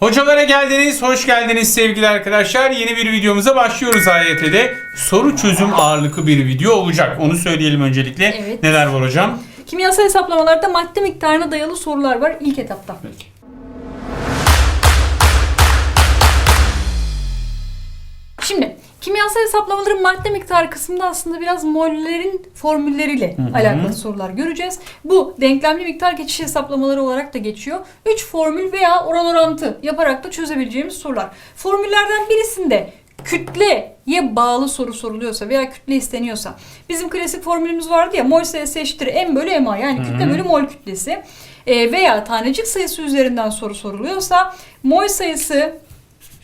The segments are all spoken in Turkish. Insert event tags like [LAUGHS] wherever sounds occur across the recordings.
Hocalara geldiniz, hoş geldiniz sevgili arkadaşlar. Yeni bir videomuza başlıyoruz AYT'de. Soru çözüm ağırlıklı bir video olacak. Onu söyleyelim öncelikle. Evet. Neler var hocam? Kimyasal hesaplamalarda madde miktarına dayalı sorular var ilk etapta. Peki. Şimdi kimyasal hesaplamaların madde miktarı kısmında aslında biraz mollerin formülleriyle alakalı sorular göreceğiz. Bu denklemli miktar geçiş hesaplamaları olarak da geçiyor. 3 formül veya oran orantı yaparak da çözebileceğimiz sorular. Formüllerden birisinde kütleye bağlı soru soruluyorsa veya kütle isteniyorsa bizim klasik formülümüz vardı ya mol sayısı eşittir m bölü ma yani kütle bölü mol kütlesi E, veya tanecik sayısı üzerinden soru soruluyorsa mol sayısı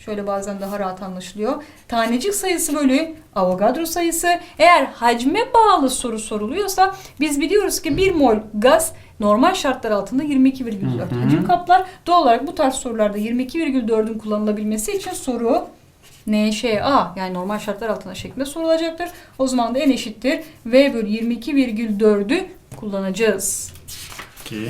Şöyle bazen daha rahat anlaşılıyor. Tanecik sayısı bölü Avogadro sayısı. Eğer hacme bağlı soru soruluyorsa biz biliyoruz ki 1 mol gaz normal şartlar altında 22,4 hacim kaplar. Doğal olarak bu tarz sorularda 22,4'ün kullanılabilmesi için soru NŞA yani normal şartlar altında şeklinde sorulacaktır. O zaman da n eşittir V bölü 22,4'ü kullanacağız. Ki.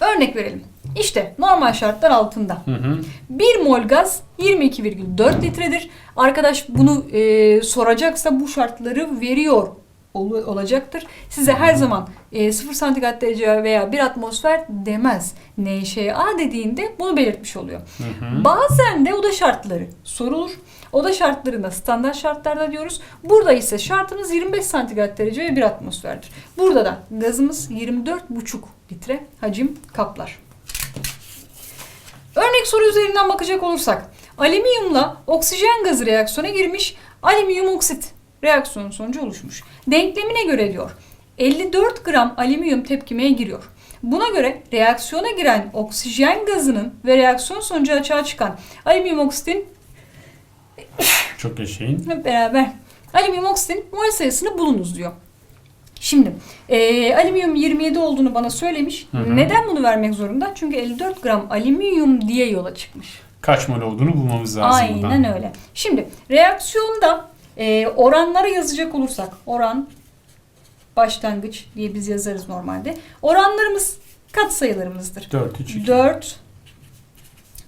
Örnek verelim. İşte normal şartlar altında. Hı hı. 1 mol gaz 22,4 litredir. Arkadaş bunu e, soracaksa bu şartları veriyor ol- olacaktır. Size her zaman e, 0 santigrat derece veya 1 atmosfer demez. NŞA dediğinde bunu belirtmiş oluyor. Hı hı. Bazen de oda şartları sorulur. Oda şartlarında standart şartlarda diyoruz. Burada ise şartımız 25 santigrat derece ve 1 atmosferdir. Burada da gazımız 24,5 litre hacim kaplar. Örnek soru üzerinden bakacak olursak alüminyumla oksijen gazı reaksiyona girmiş alüminyum oksit reaksiyonun sonucu oluşmuş. Denklemine göre diyor 54 gram alüminyum tepkimeye giriyor. Buna göre reaksiyona giren oksijen gazının ve reaksiyon sonucu açığa çıkan alüminyum oksitin Çok yaşayın. hep beraber alüminyum oksitin mol sayısını bulunuz diyor. Şimdi eee alüminyum 27 olduğunu bana söylemiş. Hı hı. Neden bunu vermek zorunda? Çünkü 54 gram alüminyum diye yola çıkmış. Kaç mol olduğunu bulmamız lazım Aynen buradan. öyle. Şimdi reaksiyonda eee oranları yazacak olursak oran başlangıç diye biz yazarız normalde. Oranlarımız katsayılarımızdır. 4, 3, 2. 4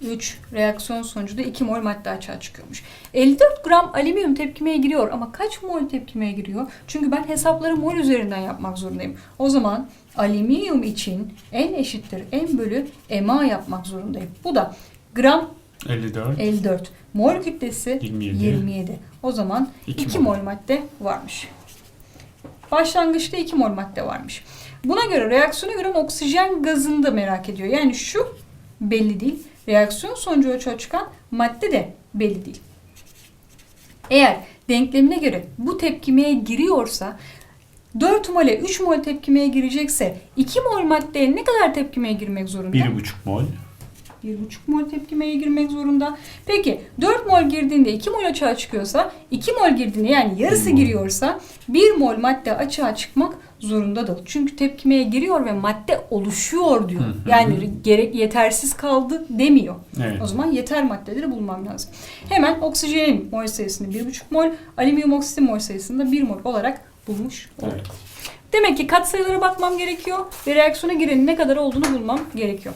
3 reaksiyon sonucu da 2 mol madde açığa çıkıyormuş. 54 gram alüminyum tepkimeye giriyor ama kaç mol tepkimeye giriyor? Çünkü ben hesapları mol üzerinden yapmak zorundayım. O zaman alüminyum için n eşittir n bölü ma yapmak zorundayım. Bu da gram 54. 54. Mol kütlesi 27. 27. O zaman İki 2 mol. mol madde varmış. Başlangıçta 2 mol madde varmış. Buna göre reaksiyona göre oksijen gazını da merak ediyor. Yani şu belli değil. Reaksiyon sonucu açığa çıkan madde de belli değil. Eğer denklemine göre bu tepkimeye giriyorsa 4 mole 3 mol tepkimeye girecekse 2 mol maddeye ne kadar tepkimeye girmek zorunda? 1,5 mol. 1,5 mol tepkimeye girmek zorunda. Peki 4 mol girdiğinde 2 mol açığa çıkıyorsa 2 mol girdiğinde yani yarısı giriyorsa 1 mol madde açığa çıkmak zorundadır. Çünkü tepkimeye giriyor ve madde oluşuyor diyor. Hı hı. Yani gerek yetersiz kaldı demiyor. Evet. O zaman yeter maddeleri bulmam lazım. Hemen oksijenin mol sayısını 1,5 mol, alüminyum oksitin mol sayısını da 1 mol olarak bulmuş olduk. Evet. Demek ki katsayılara bakmam gerekiyor ve reaksiyona girenin ne kadar olduğunu bulmam gerekiyor.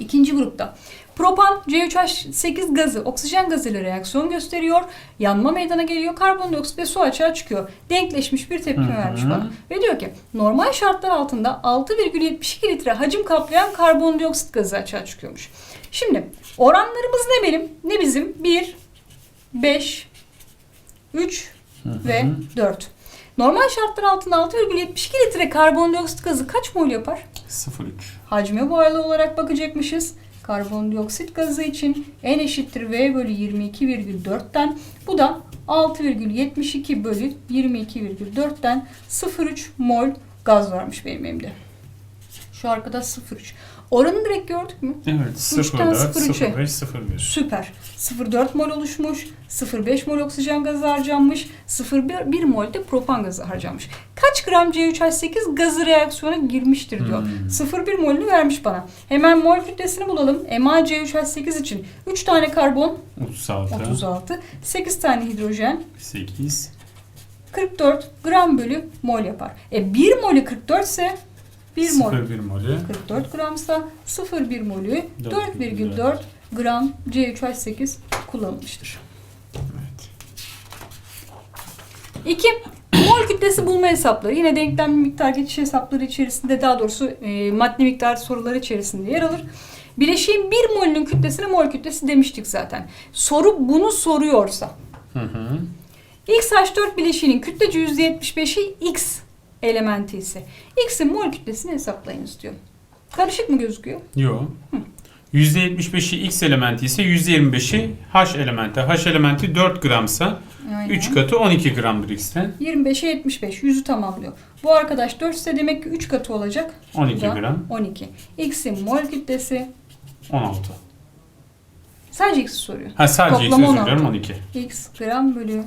İkinci grupta propan C3H8 gazı oksijen gazıyla reaksiyon gösteriyor. Yanma meydana geliyor. Karbondioksit ve su açığa çıkıyor. Denkleşmiş bir hı. vermiş bana. Ve diyor ki normal şartlar altında 6,72 litre hacim kaplayan karbondioksit gazı açığa çıkıyormuş. Şimdi oranlarımız ne benim ne bizim? 1, 5, 3 ve 4. Normal şartlar altında 6,72 litre karbondioksit gazı kaç mol yapar? 0,3. Hacme bağlı olarak bakacakmışız. Karbondioksit gazı için N eşittir V bölü 22,4'ten bu da 6,72 bölü 22,4'ten 0,3 mol gaz varmış benim elimde. Şu arkada 0,3. Oranı direkt gördük mü? Evet. Üçten 0,4, 0,3'e. 0,5, 0,1. Süper. 0,4 mol oluşmuş. 0,5 mol oksijen gazı harcanmış. 0,1 mol de propan gazı harcanmış. Kaç gram C3H8 gazı reaksiyona girmiştir diyor. Hmm. 0,1 molünü vermiş bana. Hemen mol kütlesini bulalım. MaC3H8 için 3 tane karbon 36. 36, 8 tane hidrojen 8. 44 gram bölü mol yapar. E 1 molü 44 ise 1 mol 0,1 molü. 44 gramsa 0,1 molü 4,4 4,4 gram C3H8 kullanılmıştır. Evet. 2. Mol kütlesi bulma hesapları. Yine denklemli miktar geçiş hesapları içerisinde daha doğrusu e, madde miktar soruları içerisinde yer alır. Bileşiğin 1 molünün kütlesine mol kütlesi demiştik zaten. Soru bunu soruyorsa Hı hı. XH4 bileşiğinin kütlece %75'i X elementi ise X'in mol kütlesini hesaplayınız diyor. Karışık mı gözüküyor? Yo. %75'i X elementi ise %25'i H elementi. H elementi 4 gramsa Aynen. 3 katı 12 gramdır X'ten. 25'e 75. Yüzü tamamlıyor. Bu arkadaş 4 ise demek ki 3 katı olacak. 12 Bu da gram. 12. X'in mol kütlesi 16. sadece X'i soruyor. Ha sadece X Toplama özür diliyorum 16. 12. X gram bölü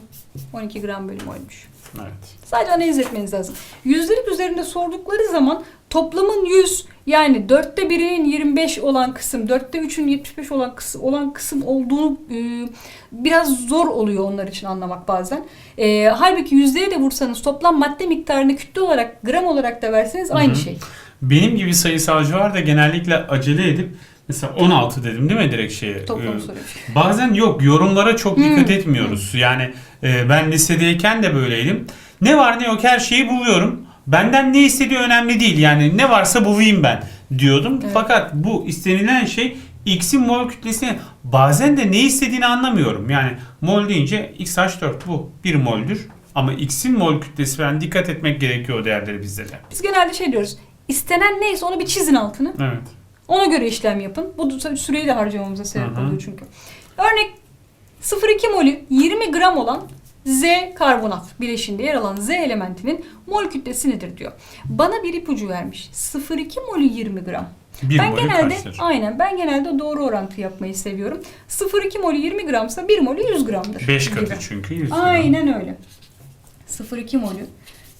12 gram bölü molmuş. Evet. Sadece analiz etmeniz lazım. Yüzdelik üzerinde sordukları zaman toplamın 100 yani dörtte birinin 25 olan kısım, dörtte üçün 75 olan kısım, olan kısım olduğunu e, biraz zor oluyor onlar için anlamak bazen. E, halbuki yüzdeye de vursanız toplam madde miktarını kütle olarak, gram olarak da verseniz aynı Hı hı. şey. Benim gibi sayısalcı var da genellikle acele edip mesela 16 dedim değil mi direkt şeye? Ee, soruyor. Bazen yok yorumlara çok dikkat etmiyoruz. Yani e, ben lisedeyken de böyleydim. Ne var ne yok her şeyi buluyorum. Benden ne istediği önemli değil. Yani ne varsa bulayım ben diyordum. Evet. Fakat bu istenilen şey X'in mol kütlesini bazen de ne istediğini anlamıyorum. Yani mol deyince XH4 bu 1 moldür. Ama X'in mol kütlesi falan dikkat etmek gerekiyor o değerleri bizde de. Biz genelde şey diyoruz. İstenen neyse onu bir çizin altını. Evet. Ona göre işlem yapın. Bu süreyi de harcamamıza sebep oluyor çünkü. Örnek 0,2 molü 20 gram olan Z karbonat bileşiğinde yer alan Z elementinin mol kütlesi nedir diyor. Bana bir ipucu vermiş. 0,2 molü 20 gram. 1 ben genelde kaçtır? aynen ben genelde doğru orantı yapmayı seviyorum. 0,2 molü 20 gramsa 1 molü 100 gramdır. 5 gibi. katı çünkü 100 gram. Aynen öyle. 0,2 molü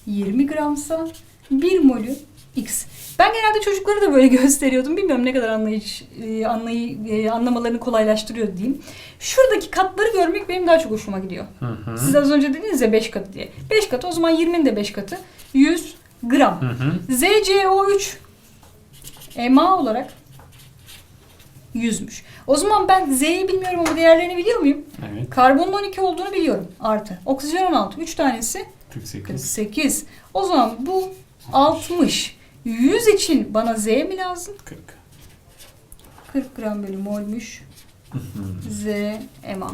20 gramsa 1 molü X. Ben genelde çocuklara da böyle [LAUGHS] gösteriyordum. Bilmiyorum ne kadar anlayış, e, anlayı, e, anlamalarını kolaylaştırıyor diyeyim. Şuradaki katları görmek benim daha çok hoşuma gidiyor. Hı hı. Siz az önce dediniz ya 5 katı diye. 5 katı o zaman 20'nin de 5 katı 100 gram. Hı hı. ZCO3 EMA olarak 100'müş. O zaman ben Z'yi bilmiyorum ama değerlerini biliyor muyum? Evet. Karbonun 12 olduğunu biliyorum. Artı. Oksijen 16. 3 tanesi 48. 48. O zaman bu 60. 100 için bana Z mi lazım? 40. 40 gram bölü molmüş. Z EMA.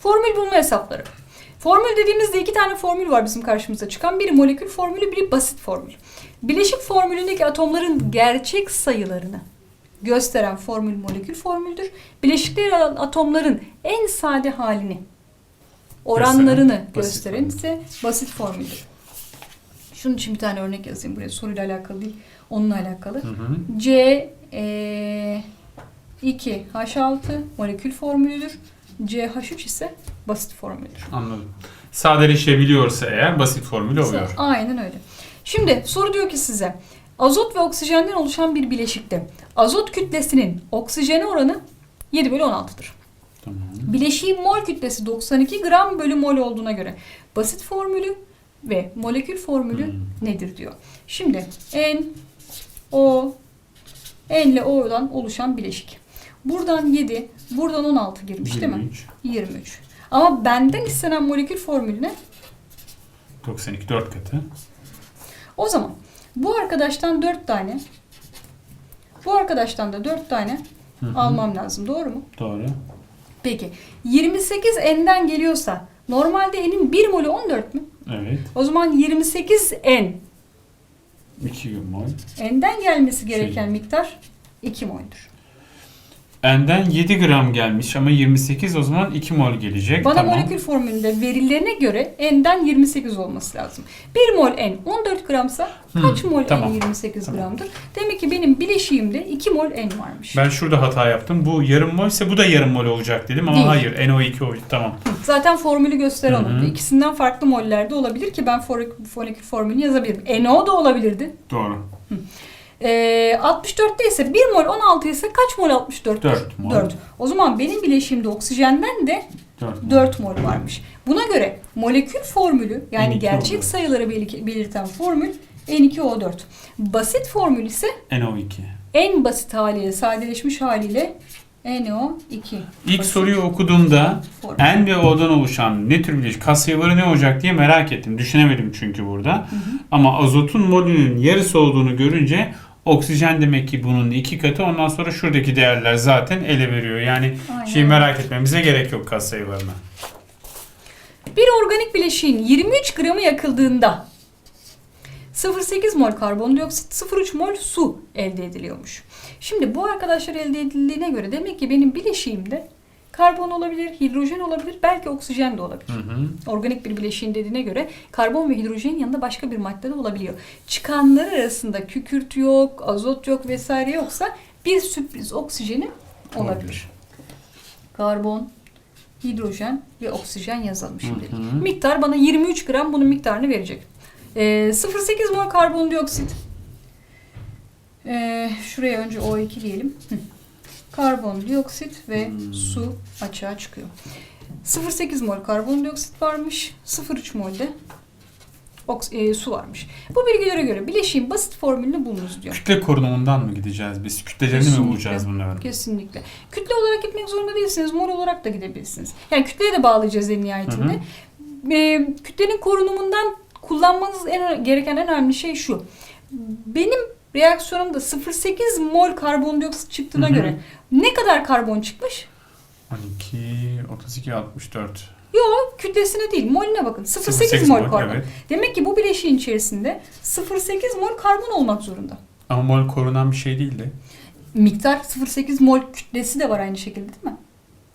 Formül bulma hesapları. Formül dediğimizde iki tane formül var bizim karşımıza çıkan. Biri molekül formülü, biri basit formül. Bileşik formülündeki atomların gerçek sayılarını gösteren formül molekül formüldür. Bileşikte yer alan atomların en sade halini, oranlarını gösteren ise basit formüldür. Şunun için bir tane örnek yazayım buraya. Soruyla alakalı değil, onunla alakalı. Hı hı. C e, 2 H6 molekül formülüdür. CH3 ise basit formüldür. Anladım. Sadeleşebiliyorsa eğer basit formül oluyor. Aynen öyle. Şimdi soru diyor ki size azot ve oksijenden oluşan bir bileşikte azot kütlesinin oksijene oranı 7 bölü 16'dır. Tamam. Bileşiğin mol kütlesi 92 gram bölü mol olduğuna göre basit formülü ve molekül formülü Hmm. nedir diyor. Şimdi N, O, N ile O'dan oluşan bileşik. Buradan 7, buradan 16 girmiş değil mi? 23, 23. Ama benden istenen molekül formülüne 92 4 katı. o zaman bu arkadaştan 4 tane bu arkadaştan da 4 tane Hı hı. almam lazım. Doğru mu? Doğru. Peki 28 N'den geliyorsa normalde N'in 1 molü 14 mü? Evet. O zaman 28 N 2 mol. N'den gelmesi gereken Şey. miktar 2 mol'dür. N'den 7 gram gelmiş ama 28 o zaman 2 mol gelecek. Bana tamam. molekül formülünde verilerine göre N'den 28 olması lazım. 1 mol N 14 gramsa kaç Hmm, mol tamam. N 28 Tamam. gramdır? Demek ki benim bileşiğimde 2 mol N varmış. Ben şurada hata yaptım. Bu yarım mol ise bu da yarım mol olacak dedim ama Değil. hayır. NO2 o tamam. Zaten formülü göster Hı onu. hı. İkisinden farklı mollerde olabilir ki ben molekül formülünü yazabilirim. NO da olabilirdi. Doğru. Ee, 64'te ise 1 mol 16 ise kaç mol 64? Dört mol. 4. O zaman benim bileşiğimde oksijenden de 4 mol. 4 mol varmış. Buna göre molekül formülü yani N2O4. gerçek sayıları belir- belirten formül N2O4. Basit formül ise NO2. en basit haliyle, sadeleşmiş haliyle NO2. İlk Basit soruyu okuduğumda formül. N ve O'dan oluşan ne tür bileşik katsayıları ne olacak diye merak ettim. Düşünemedim çünkü burada. Ama azotun molünün yarısı olduğunu görünce oksijen demek ki bunun iki katı. Ondan sonra şuradaki değerler zaten ele veriyor. Yani Aynen. şeyi merak etmemize gerek yok katsayılarına. Bir organik bileşiğin 23 gramı yakıldığında 0,8 mol karbondioksit, 0,3 mol su elde ediliyormuş. Şimdi bu arkadaşlar elde edildiğine göre demek ki benim bileşiğimde karbon olabilir, hidrojen olabilir, belki oksijen de olabilir. Hı hı. Organik bir bileşiğin dediğine göre karbon ve hidrojenin yanında başka bir madde de olabiliyor. Çıkanlar arasında kükürt yok, azot yok vesaire yoksa bir sürpriz oksijeni olabilir. Olabilir. Karbon, hidrojen ve oksijen yazalım şimdilik. Hı hı. Miktar bana 23 gram bunun miktarını verecek. Ee, 0,8 mol karbondioksit. Ee, şuraya önce O2 diyelim. Hı. Karbondioksit ve Hmm. su açığa çıkıyor. 0,8 mol karbondioksit varmış. 0,3 mol de oks- e, su varmış. Bu bilgilere göre bileşiğin basit formülünü bulunuz diyor. Kütle korunumundan mı gideceğiz biz? Kütlelerini mi Kesinlikle. bulacağız bunların? Kesinlikle. Kütle olarak gitmek zorunda değilsiniz. Mol olarak da gidebilirsiniz. Yani kütleye de bağlayacağız en nihayetinde. Ee, kütlenin korunumundan kullanmanız en, gereken en önemli şey şu. Benim reaksiyonumda 0,8 mol karbondioksit çıktığına Hı hı. göre ne kadar karbon çıkmış? 12, 32, 64. Yok kütlesine değil moline bakın. 0,8 0,8 mol mol, karbon. evet. Demek ki bu bileşiğin içerisinde 0,8 mol karbon olmak zorunda. Ama mol korunan bir şey değil de. Miktar 0,8 mol kütlesi de var aynı şekilde değil mi?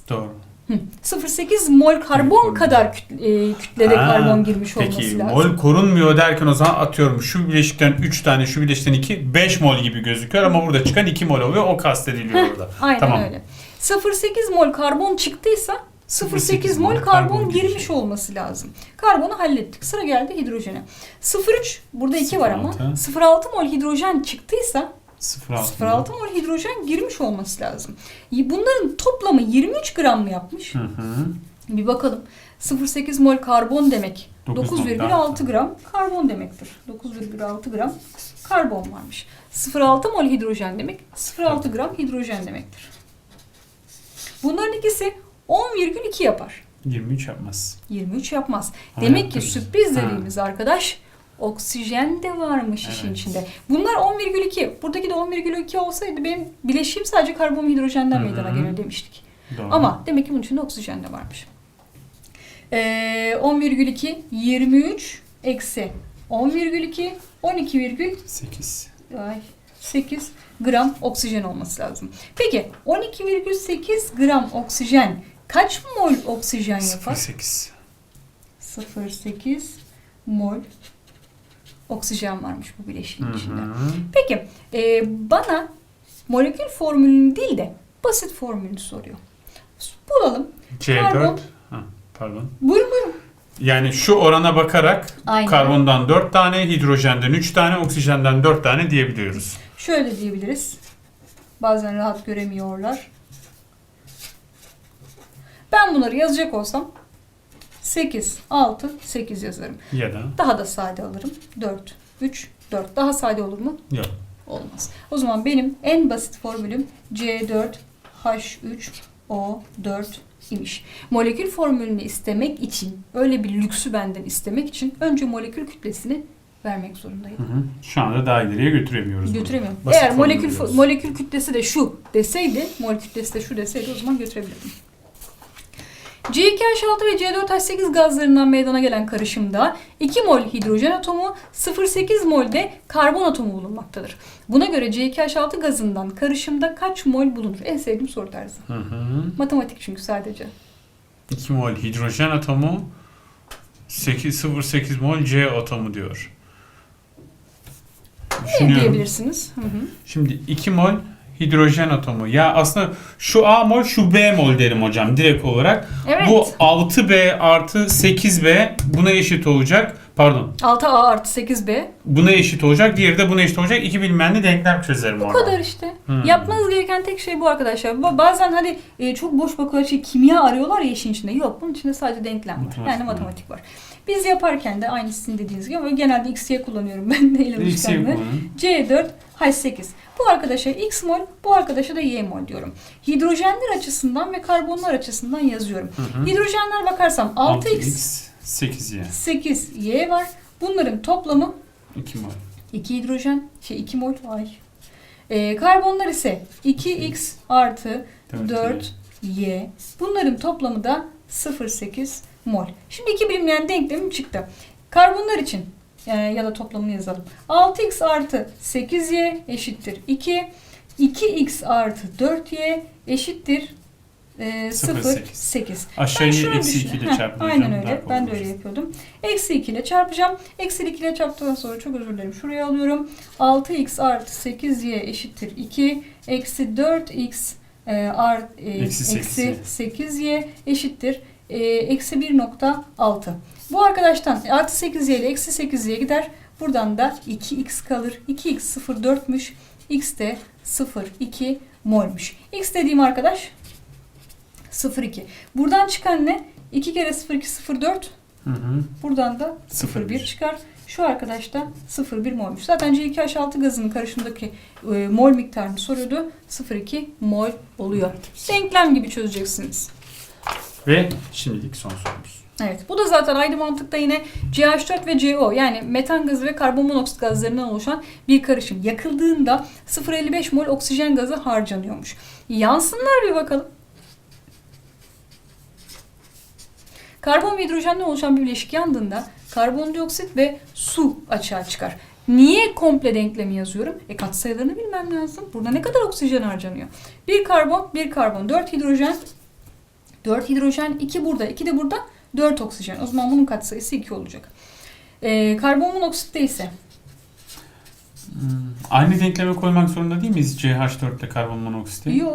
Doğru. Hı. 0,8 mol karbon kadar kütle, kütlede Ha, karbon girmiş olması Peki lazım. mol korunmuyor derken o zaman atıyorum şu bileşikten 3 tane şu bileşikten 2 5 mol gibi gözüküyor ama burada çıkan 2 mol oluyor o kastediliyor orada. Aynen Tamam. öyle. 0,8 mol karbon çıktıysa 0,8 mol karbon girmiş olması lazım. Karbonu hallettik. Sıra geldi hidrojene. 0,3 burada 2 var ama 0,6. 0,6 mol hidrojen çıktıysa 0,6. 0,6 mol hidrojen girmiş olması lazım. Bunların toplamı 23 gram mı yapmış? Hı hı. Bir bakalım. 0,8 mol karbon demek. Dokuz 9,6 gram karbon demektir. 9,6 gram karbon varmış. 0,6 mol hidrojen demek 0,6 gram hidrojen demektir. Bunların ikisi 10,2 yapar. 23 yapmaz. 23 yapmaz. Ama Demek ki yaptırırız. sürpriz Ha. dediğimiz arkadaş oksijen de varmış işin Evet. içinde. Bunlar 10,2. Buradaki de 10,2 olsaydı benim bileşiğim sadece karbon hidrojenden Hı hı. meydana gelir demiştik. Doğru. Ama demek ki bunun içinde oksijen de varmış. Ee, 10,2 23 eksi 10,2 12,8 8. gram oksijen olması lazım. Peki 12,8 gram oksijen kaç mol oksijen yapar? 0,8. 0,8 mol oksijen varmış bu bileşiğin içinde. Peki e, bana molekül formülünü değil de basit formülünü soruyor. Bulalım. C4. Karbon. Ha, pardon. Buyurun buyurun. Yani şu orana bakarak Aynen. karbondan 4 tane, hidrojenden 3 tane, oksijenden 4 tane diyebiliyoruz. Şöyle diyebiliriz. Bazen rahat göremiyorlar. Ben bunları yazacak olsam 8, 6, 8 yazarım. Ya da Daha da sade alırım. 4, 3, 4. Daha sade olur mu? yok. Olmaz. O zaman benim en basit formülüm C4H3O4 imiş. Molekül formülünü istemek için, öyle bir lüksü benden istemek için önce molekül kütlesini vermek zorundayım. Hı hı. Şu anda daha ileriye götüremiyoruz. Götüremiyorum. Eğer molekül molekül kütlesi de şu deseydi, mol kütlesi de şu deseydi o zaman götürebilirdim. C2H6 ve C4H8 gazlarından meydana gelen karışımda 2 mol hidrojen atomu, 0,8 mol de karbon atomu bulunmaktadır. Buna göre C2H6 gazından karışımda kaç mol bulunur? En sevdiğim soru tarzı. Hı hı. Matematik çünkü sadece. 2 mol hidrojen atomu 8 0,8 mol C atomu diyor. Ne Düşünüyorum. diyebilirsiniz? Hı hı. Şimdi 2 mol hidrojen atomu. Ya aslında şu A mol şu B mol derim hocam direkt olarak. Evet. Bu 6B artı 8B buna eşit olacak. Pardon. 6A artı 8B. Buna eşit olacak. Diğeri de buna eşit olacak. İki bilinmeyenli denklem çözerim. Bu orada. kadar işte. Hmm. Yapmanız gereken tek şey bu arkadaşlar. Bazen hani e, çok boş bakıyorlar şey kimya arıyorlar ya işin içinde. Yok bunun içinde sadece denklem var. Matematik yani matematik var. Biz yaparken de aynı sizin dediğiniz gibi ama genelde x'ye kullanıyorum ben de elemişkenle. C4 Hayır 8. Bu arkadaşa x mol, bu arkadaşa da y mol diyorum. Hidrojenler açısından ve karbonlar açısından yazıyorum. Hı hı. Hidrojenler bakarsam 6x, 6x 8y. 8y var. Bunların toplamı 2 mol. 2 hidrojen, şey 2 mol ay. Ee, karbonlar ise 2x artı 4 y. Bunların toplamı da 0,8 mol. Şimdi iki bilinmeyen denklemim çıktı. Karbonlar için ya da toplamını yazalım. 6x artı 8y eşittir 2. 2x artı 4y eşittir e, 0,8. 0,8. Ben Aşağıyı şunu eksi düşün- 2 ile çarpın Aynen öyle. Ben de öyle yapıyordum. Eksi 2 ile çarpacağım. Eksi 2 ile çarptıktan sonra çok özür dilerim. Şuraya alıyorum. 6x artı 8y eşittir 2. Eksi 4x e, art, e, Eksi eksi 8y. 8y eşittir e, eksi 1.6. Bu arkadaştan artı 8y ile eksi 8y gider. Buradan da 2x kalır. 2x 0,4'müş. x de 0,2 molmuş. x dediğim arkadaş 0,2. Buradan çıkan ne? 2 kere 0,2 0,4. Hı hı. Buradan da 0,1 0,1 çıkar. Şu arkadaş da 0,1 molmuş. Zaten C2H6 gazının karışımındaki e, mol miktarını soruyordu. 0,2 mol oluyor. Denklem gibi çözeceksiniz. Ve şimdilik son sorumuz. Evet. Bu da zaten aynı mantıkta yine CH4 ve CO yani metan gazı ve karbon monoksit gazlarından oluşan bir karışım. Yakıldığında 0,55 mol oksijen gazı harcanıyormuş. Yansınlar bir bakalım. Karbon ve hidrojenle oluşan bir bileşik yandığında karbondioksit ve su açığa çıkar. Niye komple denklemi yazıyorum? E katsayılarını bilmem lazım. Burada ne kadar oksijen harcanıyor? Bir karbon, bir karbon, 4 hidrojen, 4 hidrojen, 2 burada, 2 de burada, 4 oksijen. O zaman bunun katsayısı 2 olacak. Ee, karbon monoksitte ise Aynı denkleme koymak zorunda değil miyiz CH4 ile karbon monoksiti? yo.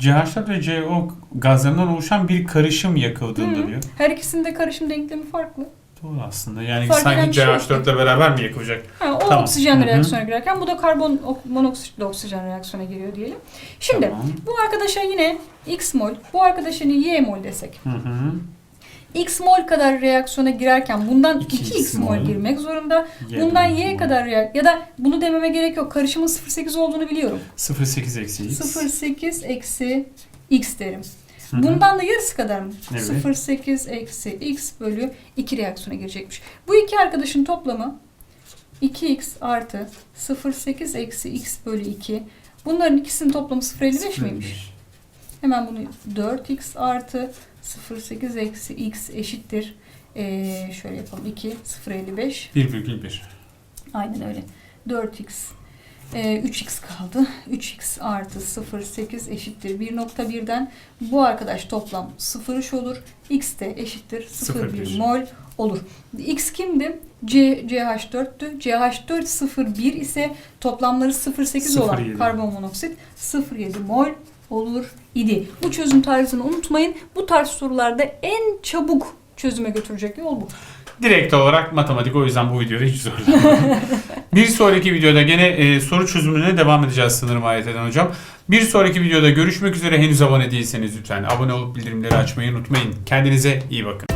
CH4 ve CO gazlarından oluşan bir karışım yakıldığında Hı. diyor. Her ikisinde karışım denklemi farklı. Doğru aslında. Yani Fark eden sanki bir şey yok. CH4 ile beraber mi yakılacak? Ha, o Tamam. oksijenle Hı hı. reaksiyona girerken bu da karbon ok- monoksitle oksijen reaksiyona giriyor diyelim. Şimdi Tamam. bu arkadaşa yine x mol, bu arkadaşa yine y mol desek. Hı hı. X mol kadar reaksiyona girerken bundan 2x 2x mol mol. girmek zorunda. Y Bundan y kadar reak ya da bunu dememe gerek yok. Karışımın 0,8 olduğunu biliyorum. 0,8 eksi x. 0,8 eksi x derim. Bundan da yarısı kadar mı? Evet. 0,8 eksi x bölü 2 reaksiyona girecekmiş. Bu iki arkadaşın toplamı 2x artı 0,8 eksi x bölü 2. Bunların ikisinin toplamı 0,55 miymiş? Hemen bunu 4x artı 0,8 eksi x eşittir. Ee, şöyle yapalım 2 0,55 1,1. Aynen öyle. 4x. Ee, 3x kaldı. 3x artı 0,8 eşittir 1.1'den bu arkadaş toplam 0 olur. x de eşittir 0,1 0,1. mol olur. X kimdi? C, CH4'tü. CH4 0,1 ise toplamları 0,8 olan 0,7. karbon monoksit 0,7 mol olur idi. Bu çözüm tarzını unutmayın. Bu tarz sorularda en çabuk çözüme götürecek yol bu. Direkt olarak matematik o yüzden bu videoda hiç zorlanmadım. [LAUGHS] bir sonraki videoda gene e, soru çözümüne devam edeceğiz sanırım ayet eden hocam. Bir sonraki videoda görüşmek üzere henüz abone değilseniz lütfen abone olup bildirimleri açmayı unutmayın. Kendinize iyi bakın.